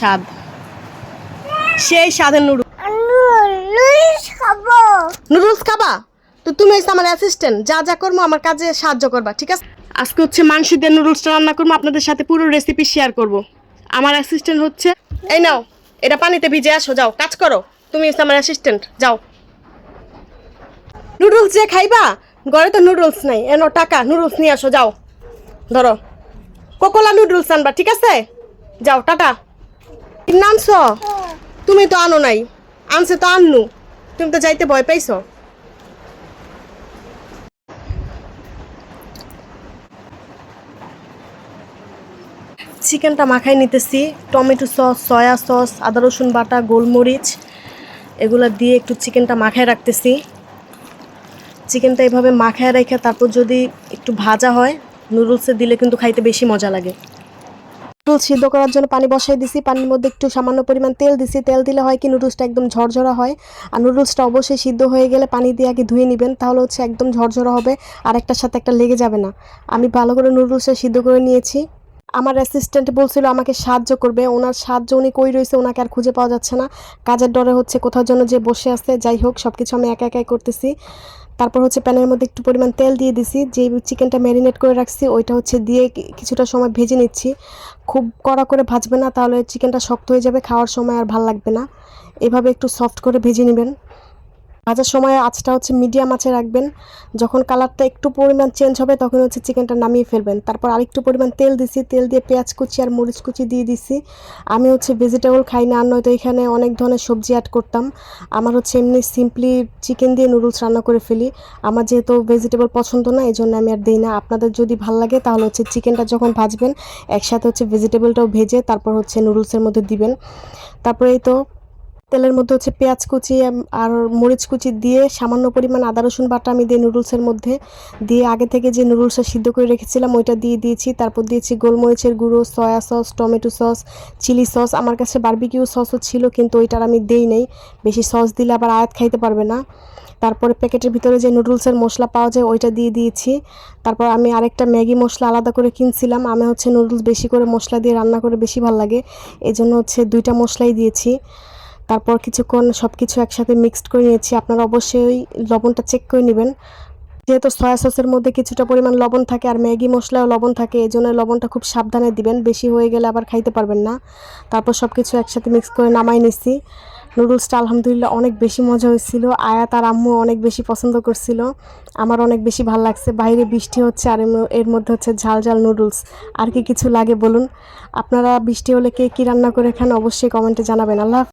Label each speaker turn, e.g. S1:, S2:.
S1: স্বাদ সেই স্বাদের নুডল
S2: নুডলস খাব।
S1: নুডলস খাবা? তো তুমি হচ্ছে আমার অ্যাসিস্ট্যান্ট যা যা করব আমার কাজে সাহায্য করবা ঠিক আছে? আজকে হচ্ছে মাংস দিয়ে নুডলসটা রান্না করব আপনাদের সাথে পুরো রেসিপি শেয়ার করব। আমার অ্যাসিস্ট্যান্ট হচ্ছে এই নাও এটা পানিতে ভিজে আসো যাও কাজ করো। তুমি হচ্ছে আমার অ্যাসিস্ট্যান্ট যাও। নুডলস যে খাইবা ঘরে তো নুডলস নাই। এনো টাকা নুডলস নিয়ে আসো যাও। ধরো। কোকোলা নুডলস আনবা ঠিক আছে? যাও টাটা। নামছো? তুমি তো আনো নাই। আনছে তো আননু। তুমি তো যাইতে ভয় পাইছো। চিকেনটা মাখাই নিতেছি। টমেটো সস, সয়া সস, আদা রসুন বাটা, গোলমরিচ, এগুলো দিয়ে একটু চিকেনটা মাখায় রাখতেছি। চিকেনটা এভাবে মাখায় রেখে তারপর যদি একটু ভাজা হয়, নুডলসে দিলে কিন্তু খাইতে বেশি মজা লাগে। নুডলস সিদ্ধ করার জন্য পানি বসাই দিছি। পানির মধ্যে একটু সামান্য পরিমাণ তেল দিছি। তেল দিলে হয় কি নুডলসটা একদম ঝরঝরা হয়। আর নুডলসটা অবশ্যই সিদ্ধ হয়ে গেলে পানি দিয়ে আগে ধুয়ে নেবেন, তাহলে হচ্ছে একদম ঝরঝরা হবে আর একটার সাথে একটা লেগে যাবে না। আমি ভালো করে নুডলসটা সিদ্ধ করে নিয়েছি। আমার অ্যাসিস্ট্যান্ট বলছিল আমাকে সাহায্য করবে। ওনার সাহায্য উনি কই রয়েছে ওনাকে আর খুঁজে পাওয়া যাচ্ছে না। কাজের ডরে হচ্ছে কোথাও জন্য যে বসে আছে। যাই হোক সব কিছু আমি একা একাই করতেছি। তারপর হচ্ছে প্যানের মধ্যে একটু পরিমাণ তেল দিয়ে দিছি, যে চিকেনটা ম্যারিনেট করে রাখছি, ওইটা হচ্ছে দিয়ে কিছুটা সময় ভেজে নিচ্ছি। খুব কড়া করে ভাজবে না, তাহলে চিকেনটা শক্ত হয়ে যাবে, খাওয়ার সময় আর ভালো লাগবে না। এভাবে একটু সফট করে ভেজে নেবেন। ভাজার সময় আঁচটা হচ্ছে মিডিয়াম আঁচে রাখবেন। যখন কালারটা একটু পরিমাণ চেঞ্জ হবে, তখন হচ্ছে চিকেনটা নামিয়ে ফেলবেন। তারপর আরেকটু পরিমাণ তেল দিছি, তেল দিয়ে পেঁয়াজ কুচি আর মরিচ কুচি দিয়ে দিছি। আমি হচ্ছে ভেজিটেবল খাই না, আর নয়তো এখানে অনেক ধরনের সবজি অ্যাড করতাম। আমার হচ্ছে এমনি সিম্পলি চিকেন দিয়ে নুডলস রান্না করে ফেলি। আমার যেহেতু ভেজিটেবল পছন্দ না এই জন্য আমি আর দিই না। আপনাদের যদি ভালো লাগে, তাহলে হচ্ছে চিকেনটা যখন ভাজবেন, একসাথে হচ্ছে ভেজিটেবলটাও ভেজে, তারপর হচ্ছে নুডলসের মধ্যে দিবেন। তারপরে তো তেলের মধ্যে হচ্ছে পেঁয়াজ কুচি আর মরিচ কুচি দিয়ে সামান্য পরিমাণ আদা, রসুন, বাটা আমি দিই নুডলসের মধ্যে দিয়ে আগে থেকে যে নুডলসটা সিদ্ধ করে রেখেছিলাম, ওইটা দিয়ে দিয়েছি। তারপর দিয়েছি গোলমরিচের গুঁড়ো, soya sauce, tomato sauce, chilli sauce. আমার কাছে বারবিকিউ সসও ছিল, কিন্তু ওইটার আমি দেই নেই। বেশি সস দিলে আবার আয়াত খাইতে পারবে না। তারপরে প্যাকেটের ভিতরে যে নুডলসের মশলা পাওয়া যায়, ওইটা দিয়ে দিয়েছি। তারপর আমি আরেকটা ম্যাগি মশলা আলাদা করে কিনছিলাম। আমি হচ্ছে নুডলস বেশি করে মশলা দিয়ে রান্না করে বেশি ভালো লাগে। এই হচ্ছে দুইটা মশলাই দিয়েছি। তারপর কিছুক্ষণ সব কিছু একসাথে মিক্সড করে নিয়েছি। আপনারা অবশ্যই লবণটা চেক করে নেবেন। যেহেতু সয়া সসের মধ্যে কিছুটা পরিমাণ লবণ থাকে আর ম্যাগি মশলাও লবণ থাকে এই জন্য লবণটা খুব সাবধানে দিবেন। বেশি হয়ে গেলে আবার খাইতে পারবেন না। তারপর সব কিছু একসাথে মিক্স করে নামাই নিছি। নুডলসটা আলহামদুলিল্লাহ অনেক বেশি মজা হয়েছিল। আয়া তার আম্মু অনেক বেশি পছন্দ করছিল। আমার অনেক বেশি ভালো লাগছে। বাইরে বৃষ্টি হচ্ছে আর এর মধ্যে হচ্ছে ঝাল ঝাল নুডলস। আর কি কিছু লাগে বলুন? আপনারা বৃষ্টি হলে কে কী রান্না করে খান অবশ্যই কমেন্টে জানাবেন। আল্লাহ।